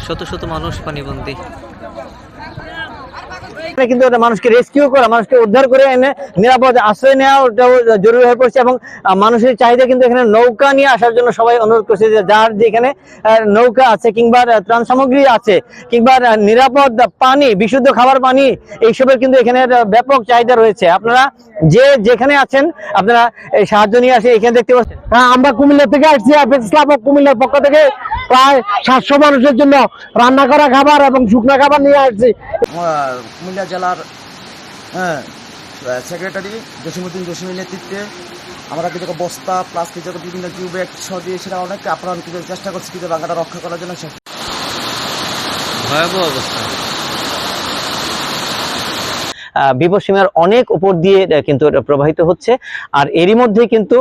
শত শত মানুষ পানিবন্দী। কিন্তু মানুষকে রেস্কিউ করা মানুষকে উদ্ধার করে এনে নিরাপদ আশ্রয় নেওয়া ওটাও জরুরি হয়ে পড়ছে এবং মানুষের চাহিদা কিন্তু এখানে নৌকা নিয়ে আসার জন্য সবাই অনুরোধ করছে যে যার যেখানে নৌকা আছে কিংবা ত্রাণ সামগ্রী আছে কিংবা নিরাপদ পানি বিশুদ্ধ খাবার পানি এইসবের কিন্তু এখানে ব্যাপক চাহিদা রয়েছে। আপনারা যে যেখানে আছেন আপনারা এই সাহায্য নিয়ে আসে এখানে দেখতে পাচ্ছেন। হ্যাঁ আমরা কুমিল্লা থেকে আসছি অ্যাপেক্স কুমিল্লার পক্ষ থেকে প্রায় সাতশো মানুষের জন্য রান্না করা খাবার এবং শুকনো খাবার নিয়ে আসছি। কুমিল্লা জেলার হ্যাঁ সেক্রেটারি জসিমুদ্দিন জসিমের নেতৃত্বে আমরা কিছু বস্তা প্লাস কিছু বিভিন্ন টিউব্যাগ সহ দিয়ে সেটা অনেক আপ্রাণ কিছু চেষ্টা করছি কিছু বাংলাটা রক্ষা করার জন্য। ভয়াবহ অবস্থা। আহ, বিপদসীমার অনেক উপর দিয়ে কিন্তু প্রবাহিত হচ্ছে। আর এরই মধ্যে কিন্তু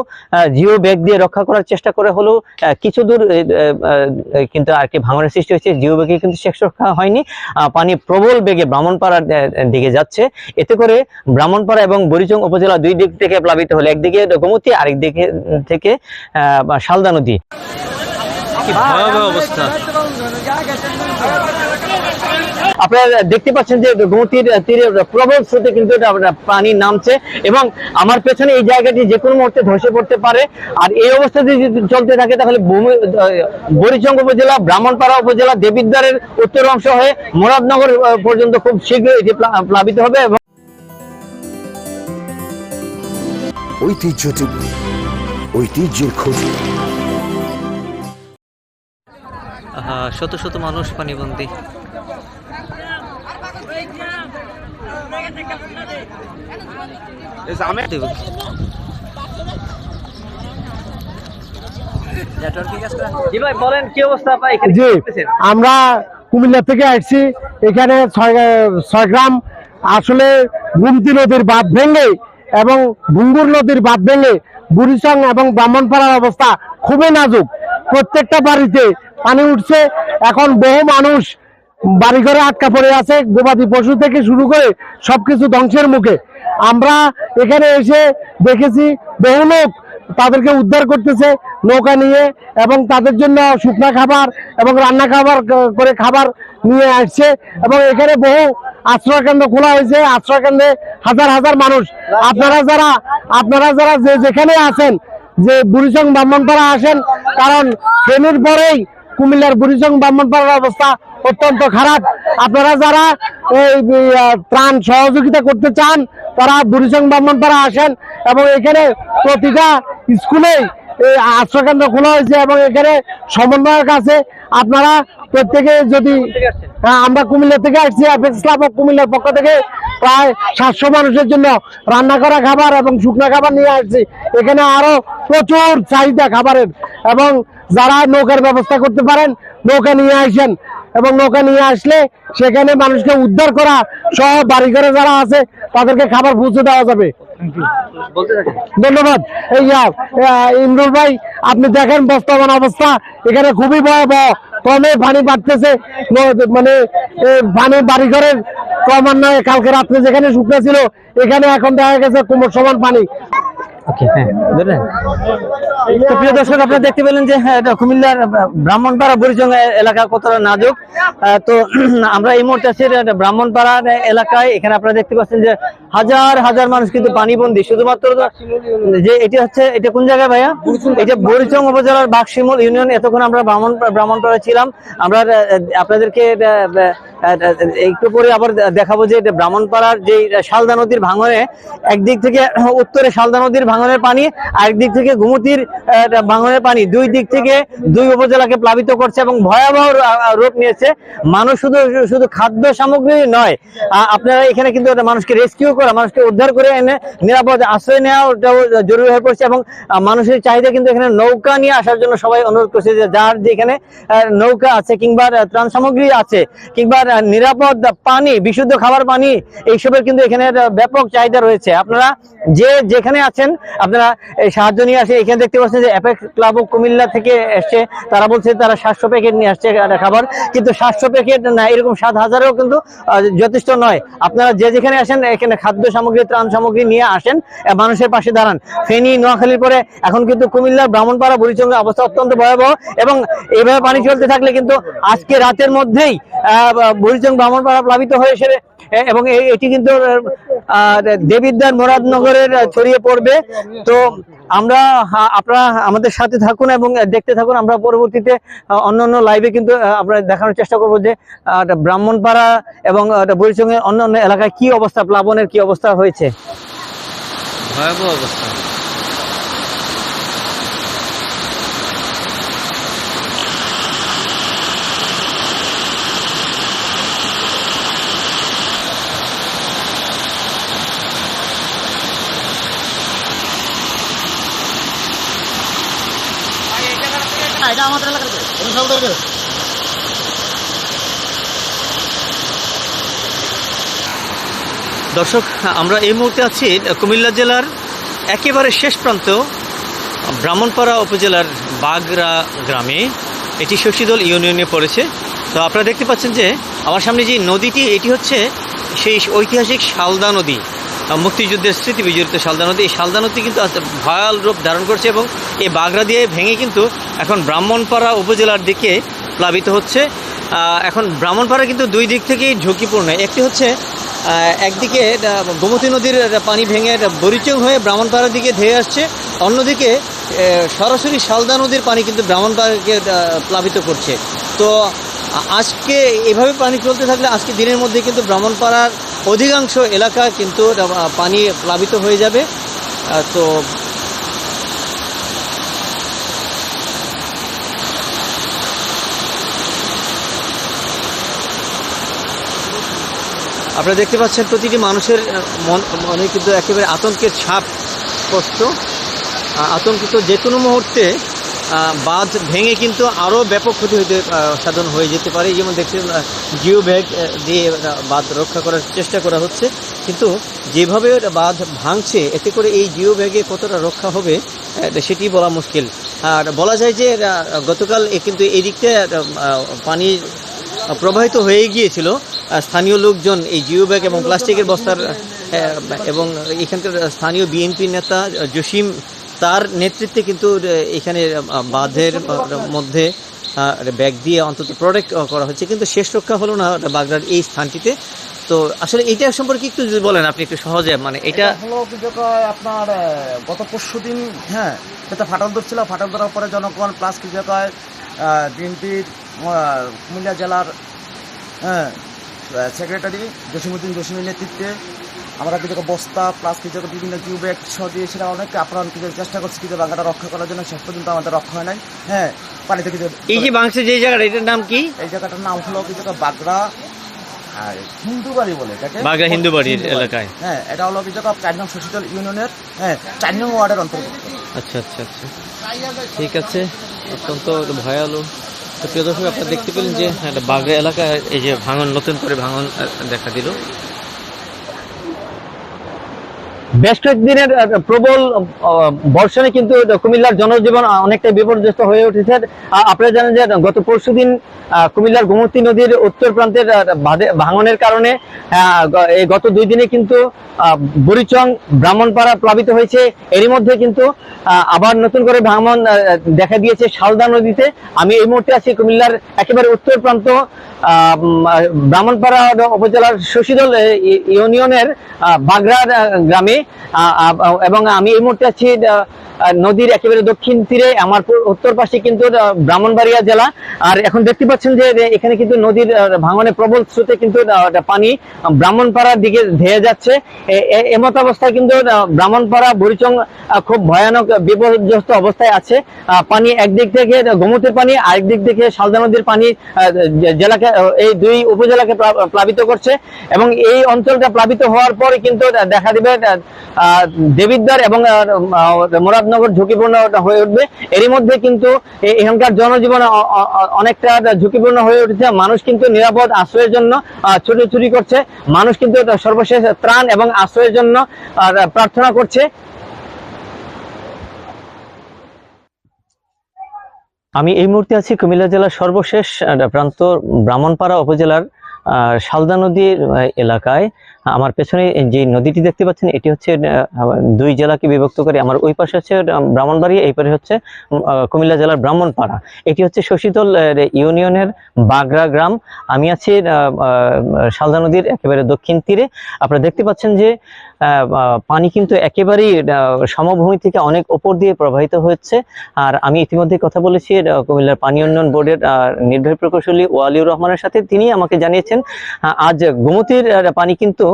জিও ব্যাগ দিয়ে রক্ষা করার চেষ্টা করে হলেও কিছু দূর কিন্তু আর কি ভাঙনের সৃষ্টি হয়েছে। জিও ব্যাগে কিন্তু শেষ রক্ষা হয়নি। পানি প্রবল বেগে ব্রাহ্মণপাড়ার দিকে যাচ্ছে। এতে করে ব্রাহ্মণপাড়া এবং বরিচং উপজেলা দুই দিক থেকে প্লাবিত হলে। একদিকে গোমতী আরেক দিকে থেকে শালদা নদী। ভয়াবহ অবস্থা। আপনারা দেখতে পাচ্ছেন যে গোমতীর তীরে প্রবল স্রোতে কিন্তু এটা পানি নামছে এবং আমার পেছনে এই জায়গাটি যে কোনো মুহূর্তে ধসে পড়তে পারে। আর এই অবস্থা যদি চলতে থাকে তাহলে ভূমি- আহ, উপজেলা ব্রাহ্মণপাড়া উপজেলা দেবিদ্বারের উত্তর অংশ হয়ে মুরাদনগর পর্যন্ত খুব শীঘ্রই এটি প্লা- প্লাবিত হবে এবং ঐতিহ্য টিভি ঐতিহ্যের খোঁজ শত শত মানুষ পানিবন্দী। জি ভাই বলেন কি অবস্থা ভাই? জি আমরা কুমিল্লা থেকে আসছি। এখানে ছয় গ্রাম আসলে গুমতি নদীর বাঁধ ভেঙে এবং ভুঙ্গুর নদীর বাঁধ ভেঙে বুড়িচং এবং ব্রাহ্মণপাড়ার অবস্থা খুবই নাজুক। প্রত্যেকটা বাড়িতে পানি উঠছে। এখন বহু মানুষ বাড়িঘরে আটকা পড়ে আছে, গবাদি পশু থেকে শুরু করে সবকিছু ধ্বংসের মুখে। আমরা এখানে এসে দেখেছি বহু লোক তাদেরকে উদ্ধার করতেছে, নৌকা নিয়ে এবং তাদের জন্য শুকনা খাবার এবং রান্না খাবার করে খাবার নিয়ে আসছে এবং এখানে বহু আশ্রয় কেন্দ্র খোলা হয়েছে। আশ্রয় কেন্দ্রে হাজার হাজার মানুষ। আপনারা যারা আপনারা যারা যে যেখানে আছেন, যে বুড়িচং ব্রাহ্মণপাড়া আসেন, কারণ ফেনীর পরেই কুমিল্লার বুড়িচং ব্রাহ্মণপাড়ার অবস্থা অত্যন্ত খারাপ। আপনারা যারা এই ত্রাণ সহযোগিতা করতে চান, তারা বুড়িচং ব্রাহ্মণপাড়া আসেন এবং এখানে প্রতিটা স্কুলেই আশ্রয়কেন্দ্র খোলা হয়েছে এবং এখানে সমন্বয়ক আছে। আপনারা প্রত্যেকে যদি আমরা কুমিল্লা থেকে আসছি অফ কুমিল্লার পক্ষ থেকে প্রায় সাতশো মানুষের জন্য রান্না করা খাবার এবং শুকনো খাবার নিয়ে আসছি। এখানে আরও প্রচুর চাহিদা খাবারের এবং যারা নৌকার ব্যবস্থা করতে পারেন, নৌকা নিয়ে আসেন। এবং নৌকা নিয়ে আসলে সেখানে মানুষকে উদ্ধার করা সহ বাড়ি ঘরে যারা আছে, তাদেরকে খাবার পৌঁছে দেওয়া যাবে। ধন্যবাদ। এই ইমরুল ভাই, আপনি দেখেন বর্তমান অবস্থা। এখানে খুবই ভয়াবহ। ক্রমে পানি বাড়তেছে। মানে পানি বাড়ি ঘরের ক্রমান্বয়ে কালকে রাত্রে যেখানে শুকনো ছিল, এখানে এখন দেখা গেছে কোমর সমান পানি। হ্যাঁ প্রিয় দর্শক দেখতে পেলেন যে হ্যাঁ, এটা কুমিল্লার ব্রাহ্মণপাড়া এলাকা কতটা নাজুক। তো আমরা এই মুহূর্তে আছি এলাকায়। এখানে আপনারা দেখতে পাচ্ছেন যে হাজার হাজার মানুষ কিন্তু পানিবন্দী। শুধুমাত্র যে এটি হচ্ছে এটা কোন জায়গায় ভাইয়া? এটা বরিচং উপজেলার বাকশিমুল ইউনিয়ন। এতক্ষণ আমরা ব্রাহ্মণ ব্রাহ্মণপাড়া ছিলাম। আমরা আপনাদেরকে একটু পরে আবার দেখাবো যে এটা ব্রাহ্মণপাড়ার যে শালদা নদীর ভাঙনে, একদিক থেকে উত্তরে শালদা নদীর ভাঙনের পানি আরেক দিক থেকে ঘুমতির ভাঙনের পানি। দুই দিক থেকে দুই উপজেলাকে প্লাবিত করছে এবং ভয়াবহ রূপ নিয়েছে। মানুষ শুধু শুধু খাদ্য সামগ্রী নয় আপনারা এখানে কিন্তু মানুষকে রেস্কিউ করা, মানুষকে উদ্ধার করে এনে নিরাপদ আশ্রয় নেওয়া ওটাও জরুরি হয়ে পড়ছে এবং মানুষের চাহিদা কিন্তু এখানে নৌকা নিয়ে আসার জন্য সবাই অনুরোধ করছে যে যার যেখানে নৌকা আছে কিংবা ত্রাণ সামগ্রী আছে কিংবা নিরাপদ পানি, বিশুদ্ধ খাবার পানি, এইসবের কিন্তু এখানে ব্যাপক চাহিদা রয়েছে। আপনারা যে যেখানে আছেন, আপনারা সাহায্য নিয়ে আসে, এখানে দেখতে পাচ্ছেন যে অ্যাপেক্স ক্লাব অফ কুমিল্লা থেকে এসছে। তারা বলছে তারা সাতশো প্যাকেট নিয়ে আসছে খাবার। কিন্তু সাতশো প্যাকেট না, এরকম সাত হাজারেও কিন্তু যথেষ্ট নয়। আপনারা যে যেখানে আসেন, এখানে খাদ্য সামগ্রী, ত্রাণ সামগ্রী নিয়ে আসেন মানুষের পাশে দাঁড়ান। ফেনী, নোয়াখালীর পরে এখন কিন্তু কুমিল্লা, ব্রাহ্মণপাড়া বুড়িচঙ্গের অবস্থা অত্যন্ত ভয়াবহ এবং এইভাবে পানি চলতে থাকলে কিন্তু আজকে রাতের মধ্যেই বুড়িচং ব্রাহ্মণপাড়া প্লাবিত হয়েছে এবং এটি কিন্তু আহ, দেবিদ্বার মুরাদনগরের ছড়িয়ে পড়বে। তো আমরা আপনারা আমাদের সাথে থাকুন এবং দেখতে থাকুন। আমরা পরবর্তীতে অন্য অন্য লাইভে কিন্তু আমরা দেখানোর চেষ্টা করব যে ব্রাহ্মণপাড়া এবং বুড়িচঙ্গের অন্য অন্য এলাকায় কি অবস্থা প্লাবনের কি অবস্থা হয়েছে? ভয়াবহ অবস্থা। আমাদের এলাকার দর্শক আমরা এই মুহূর্তে আছি কুমিল্লা জেলার একেবারে শেষ প্রান্ত ব্রাহ্মণপাড়া উপজেলার বাগরা গ্রামে। এটি শশীদল ইউনিয়নে পড়েছে। তো আপনারা দেখতে পাচ্ছেন যে আমার সামনে যে নদীটি এটি হচ্ছে সেই ঐতিহাসিক শালদা নদী। মুক্তিযুদ্ধের স্মৃতি বিজড়িত শালদা নদী। এই শালদা নদী কিন্তু ভয়াল রূপ ধারণ করছে এবং এই বাগরা দিয়ে ভেঙে কিন্তু এখন ব্রাহ্মণপাড়া উপজেলার দিকে প্লাবিত হচ্ছে। এখন ব্রাহ্মণপাড়া কিন্তু দুই দিক থেকেই ঝুঁকিপূর্ণ। একটি হচ্ছে একদিকে গোমতী নদীর পানি ভেঙে বরিচং হয়ে ব্রাহ্মণপাড়ার দিকে ধেয়ে আসছে। অন্যদিকে সরাসরি শালদা নদীর পানি কিন্তু ব্রাহ্মণপাড়াকে প্লাবিত করছে। তো আজকে এভাবে পানি চলতে থাকলে আজকে দিনের মধ্যে কিন্তু ব্রাহ্মণপাড়ার অধিকাংশ এলাকা কিন্তু পানি প্লাবিত হয়ে যাবে। তো আপনারা দেখতে পাচ্ছেন প্রতিটি মানুষের মন কিন্তু একেবারে আতঙ্কের ছাপ স্পষ্ট। আতঙ্কিত যে কোনো মুহূর্তে বাঁধ ভেঙে কিন্তু আরও ব্যাপক ক্ষতি হতে সাধন হয়ে যেতে পারে। যেমন দেখছেন আহ, জিও ব্যাগ দিয়ে বাঁধ রক্ষা করার চেষ্টা করা হচ্ছে। কিন্তু যেভাবে বাঁধ ভাঙছে এতে করে এই জিও ব্যাগে কতটা রক্ষা হবে সেটি বলা মুশকিল। আর বলা যায় যে গতকাল কিন্তু এই দিকটা পানি প্রবাহিত হয়ে গিয়েছিল। স্থানীয় লোকজন এই জিও ব্যাগ এবং প্লাস্টিকের বস্তার এবং এখানকার স্থানীয় বিএনপি নেতা জসিম তার নেতৃত্বে কিন্তু এখানে বাঁধের মধ্যে ব্যাগ দিয়ে অন্তত প্রোটেক্ট করা হচ্ছে। কিন্তু শেষ রক্ষা হলো না বাগড়ার এই স্থানটিতে। তো আসলে এইটা সম্পর্কে একটু যদি বলেন আপনি একটু সহজে মানে এটা এটা হলো আপনার গত পরশু দিন হ্যাঁ এটা ফাটল ধরছিল। ফাটল ধরার পরে জনগণ প্লাস কি যে কয় বিএনপির কুমিল্লা জেলার হ্যাঁ সেক্রেটারি জসিমুদ্দিন জসিমের নেতৃত্বে আমরা কিছু বস্তা প্লাস কিছু বিভিন্ন কিউব্যাগ সহ দিয়ে সেটা অনেক আপ্রাণ কিছু চেষ্টা করছি কিছু বাংলাটা রক্ষা করার জন্য। শেষ পর্যন্ত আমাদের রক্ষা হয় নাই। হ্যাঁ পানি থেকে যে- এই যে বাংলাদেশের যে জায়গাটা এটার নাম কি? এই জায়গাটার নাম হলো কি জায়গা বাগড়া আর হিন্দু বাড়ি বলে এটাকে। বাগড়া হিন্দু বাড়ির। এলাকায়। হ্যাঁ এটা হলো চার নং শশীতল ইউনিয়নের হ্যাঁ চার নং ওয়ার্ডের অন্তর্ভুক্ত। আচ্ছা আচ্ছা আচ্ছা। ঠিক আছে অত্যন্ত ভয়ালো। তো প্রিয় দর্শক আপনারা দেখতে পেলেন যে একটা বাগড়া এলাকায় এই যে ভাঙন নতুন করে ভাঙন দেখা দিল। বেশ কয়েকদিনের প্রবল বর্ষণে কিন্তু কুমিল্লার জনজীবন অনেকটা বিপর্যস্ত হয়ে উঠেছে। আপনারা জানেন যে গত পরশু দিন কুমিল্লার গোমতী নদীর উত্তর প্রান্তের ভাঙনের কারণে এই গত দুই দিনে কিন্তু বুড়িচং ব্রাহ্মণপাড়া প্লাবিত হয়েছে। এরই মধ্যে কিন্তু আবার নতুন করে ভাঙন দেখা দিয়েছে শালদা নদীতে। আমি এই মুহূর্তে আছি কুমিল্লার একেবারে উত্তর প্রান্ত ব্রাহ্মণপাড়া উপজেলার শশীদল ইউনিয়নের আহ, বাগড়ার গ্রামে। এবং আমি এই মুহূর্তে আছি নদীর একেবারে দক্ষিণ তীরে, আমার উত্তর পাশে কিন্তু ব্রাহ্মণবাড়িয়া জেলা। আর এখন দেখতে পাচ্ছেন যে এখানে কিন্তু নদীর ভাঙনে প্রবল স্রোতে কিন্তু পানি ব্রাহ্মণপাড়ার দিকে ধেয়ে যাচ্ছে। এমত অবস্থায় কিন্তু ব্রাহ্মণপাড়া বুড়িচং খুব ভয়ানক বিপর্যস্ত অবস্থায় আছে। পানি একদিক থেকে গোমতের পানি আরেক দিক থেকে শালদা নদীর পানি জেলাকে এই দুই উপজেলাকে প্লাবিত করছে। এবং এই অঞ্চলটা প্লাবিত হওয়ার পরে কিন্তু দেখা দিবে দেবিদ্বার এবং মুরাদনগর ঝুঁকিপূর্ণ হয়ে উঠবে। এরই মধ্যে কিন্তু এখানকার জনজীবন অনেকটা ঝুঁকিপূর্ণ হয়ে উঠেছে। মানুষ কিন্তু নিরাপদ আশ্রয়ের জন্য ছুটোছুটি করছে। মানুষ কিন্তু সর্বশেষ ত্রাণ এবং আশ্রয়ের জন্য প্রার্থনা করছে। আমি এই মুহূর্তে আছি কুমিল্লা জেলার সর্বশেষ প্রান্ত ব্রাহ্মণপাড়া উপজেলার শালদা নদীর এলাকায়। আমার পেছনে যে নদীটি দেখতে পাচ্ছেন এটি হচ্ছে দুই জেলাকে বিভক্ত করে আমার ওই পাশে হচ্ছে আহ, ব্রাহ্মণবাড়িয়া এই পাশে হচ্ছে কুমিল্লা জেলার ব্রাহ্মণপাড়া। এটি হচ্ছে শশীতল ইউনিয়নের বাগরা গ্রাম। আমি আছি শালদা নদীর একেবারে দক্ষিণ তীরে। আপনারা দেখতে পাচ্ছেন যে পানি কিন্তু একেবারেই সমভূমি থেকে অনেক উপর দিয়ে প্রবাহিত হচ্ছে। আর আমি ইতিমধ্যে কথা বলেছি কুমিল্লার পানি উন্নয়ন বোর্ডের নির্বাহী প্রকৌশলী ওয়ালিউর রহমানের সাথে। তিনি আমাকে জানিয়েছেন আজ গোমতীর পানি কিন্তু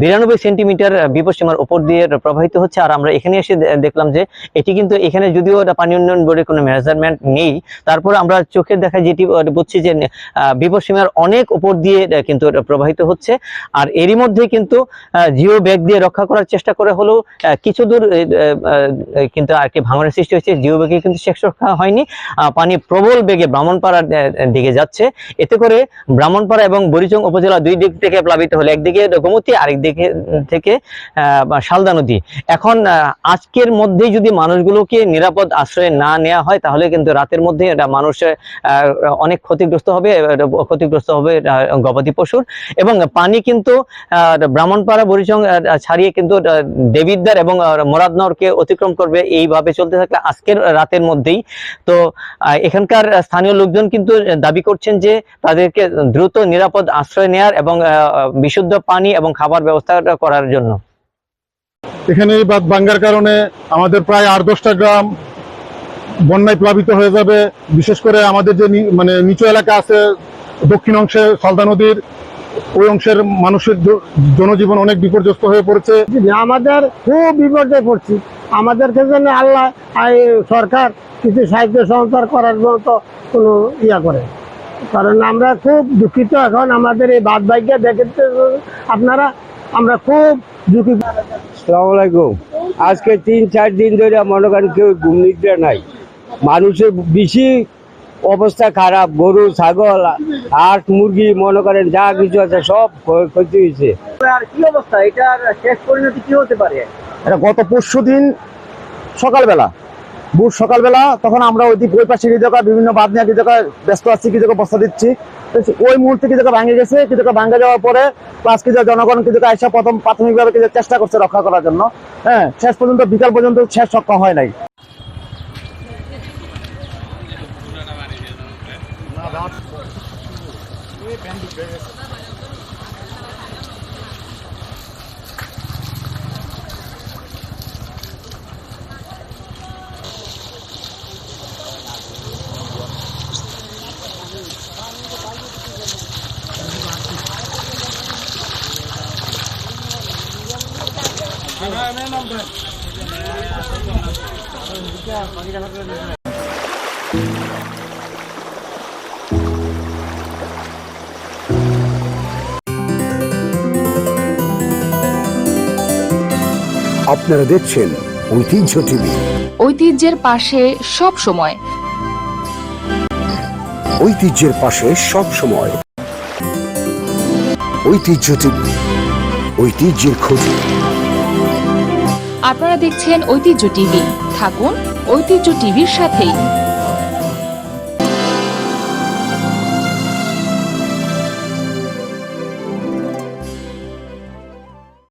বিরানব্বই সেন্টিমিটার বিপদসীমার উপর দিয়ে প্রবাহিত হচ্ছে। আর আমরা এখানে এসে দেখলাম যে এটি কিন্তু এখানে যদিও পানি উন্নয়ন বোর্ডের কোনো মেজারমেন্ট নেই। তারপর আমরা চোখে দেখা যেটি বুঝছি যে আহ, বিপদসীমার অনেক উপর দিয়ে কিন্তু প্রবাহিত হচ্ছে। আর এরই মধ্যে কিন্তু জিও ব্যাগ দিয়ে রক্ষা করার চেষ্টা করে হলেও কিছু দূর কিন্তু আর কি ভাঙনের সৃষ্টি হয়েছে। জিও ব্যাগে কিন্তু শেষ রক্ষা হয়নি। পানি প্রবল বেগে ব্রাহ্মণপাড়ার দিকে যাচ্ছে। এতে করে ব্রাহ্মণপাড়া এবং বরিচং উপজেলা দুই দিক থেকে প্লাবিত হলে। একদিকে গোমতী আরেক দিকে থেকে শালদা নদী। এখন আজকের মধ্যেই যদি মানুষগুলোকে নিরাপদ আশ্রয় না নেওয়া হয় তাহলে কিন্তু রাতের মধ্যে এটা মানুষের অনেক ক্ষতিগ্রস্ত হবে ক্ষতিগ্রস্ত হবে গবাদি পশুর। এবং পানি কিন্তু ব্রাহ্মণপাড়া আহ, ছাড়িয়ে কিন্তু দেবিদ্বার এবং আহ, মুরাদনগরকে অতিক্রম করবে এইভাবে চলতে থাকলে আজকের রাতের মধ্যেই। তো এখানকার স্থানীয় লোকজন কিন্তু দাবি করছেন যে তাদেরকে দ্রুত নিরাপদ আশ্রয় নেয়ার এবং বিশুদ্ধ পানি এবং খাবার ব্যবস্থা করার জন্য। এখানে এই বাঁধ ভাঙ্গার কারণে আমাদের প্রায় আট দশটা গ্রাম বন্যায় প্লাবিত হয়ে যাবে। বিশেষ করে আমাদের যে নি- মানে নিচু এলাকা আছে দক্ষিণ অংশে সলদা নদীর ওই অংশের মানুষের জনজীবন অনেক বিপর্যস্ত হয়ে পড়েছে। আমাদের খুব বিপদে পড়ছি। আমাদেরকে জন্য আল্লাহ আর সরকার কিছু সাহায্য সহকার করার মতো কোনো ইয়া করে। কারণ আমরা খুব দুঃখিত এখন আমাদের এই বাদ বাইকে দেখতে আপনারা আমরা খুব ঝুঁকি সালাম আলাইকুম। আজকে তিন চার দিন ধরে মনে করেন কেউ ঘুম নিদ্রা নাই। মানুষের বেশি অবস্থা খারাপ গরু ছাগল হাঁস মুরগি মনে করেন যা কিছু আছে সব ক্ষ- ক্ষতি হয়েছে। আর কি অবস্থা? এটার শেষ পরিণতি কি হতে পারে? এটা গত পরশু দিন সকালবেলা বুধ সকালবেলা তখন আমরা ওই দিক ওই পাশে জায়গা বিভিন্ন বাদ নিয়ে কি জায়গা ব্যস্ত আছি, কি জায়গা বস্তা দিচ্ছি। ওই মুহূর্তে কি জায়গা ভাঙে গেছে, কি জায়গা ভাঙে যাওয়ার পরে প্লাস কি জায়গা জনগণ কি জায়গা এসে প্রথম প্রাথমিকভাবে কি জায়গা চেষ্টা করছে রক্ষা করার জন্য। হ্যাঁ শেষ পর্যন্ত, বিকাল পর্যন্ত শেষ সক্ষম হয় নাই। আপনারা দেখছেন ঐতিহ্য টিভি। ঐতিহ্যের পাশে সব সময়। ঐতিহ্যের পাশে সব সময়। ঐতিহ্য টিভি ঐতিহ্যের খোঁজে। আপনারা দেখছেন ঐতিহ্য টিভি। থাকুন ঐতিহ্য টিভির সাথেই।